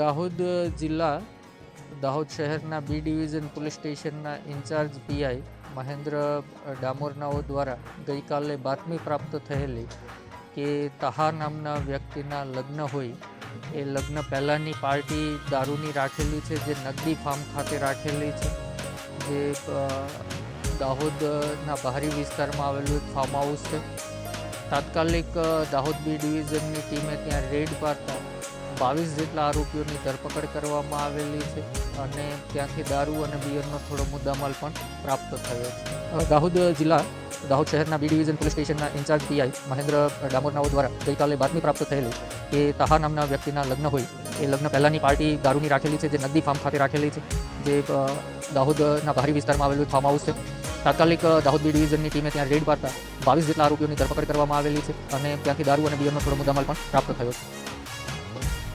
દાહોદ જિલ્લા, દાહોદ શહેરના B division police સ્ટેશનના ઇન્ચાર્જ પીઆઈ મહેન્દ્ર ડામોરનાઓ દ્વારા ગઈકાલે બાતમી પ્રાપ્ત થયેલી કે તહા નામના વ્યક્તિના લગ્ન હોય, એ લગ્ન પહેલાંની પાર્ટી દારૂની રાખેલી છે, જે નગદી ફાર્મ ખાતે રાખેલી છે, જે દાહોદના બહારી વિસ્તારમાં આવેલું એક ફાર્મ હાઉસ છે તાત્કાલિક દાહોદ બી ડિવિઝનની ટીમે ત્યાં રેડ પાડતા બાવીસ જેટલા આરોપીઓની ધરપકડ કરવામાં આવેલી છે અને ત્યાંથી દારૂ અને બિયરનો થોડો મુદ્દામાલ પણ પ્રાપ્ત થયો છે. દાહોદ જિલ્લા, દાહોદ શહેરના બી ડિવિઝન પોલીસ સ્ટેશનના ઇન્ચાર્જ પીઆઈ મહેન્દ્ર ડામોરનાઓ દ્વારા ગઈકાલે બાતમી પ્રાપ્ત થયેલી કે તહા નામના વ્યક્તિના લગ્ન હોય, એ લગ્ન પહેલાંની પાર્ટી દારૂની રાખેલી છે, જે નદી ફાર્મ ખાતે રાખેલી છે, જે દાહોદના બહારી વિસ્તારમાં આવેલું ફાર્મ હાઉસ છે. તાત્કાલિક દાહોદ બી ડિવિઝનની ટીમે ત્યાં રેડ પાડતા બાવીસ જેટલા આરોપીઓની ધરપકડ કરવામાં આવેલી છે અને ત્યાંથી દારૂ અને બિયરનો થોડો મુદ્દામાલ પણ પ્રાપ્ત થયો છે.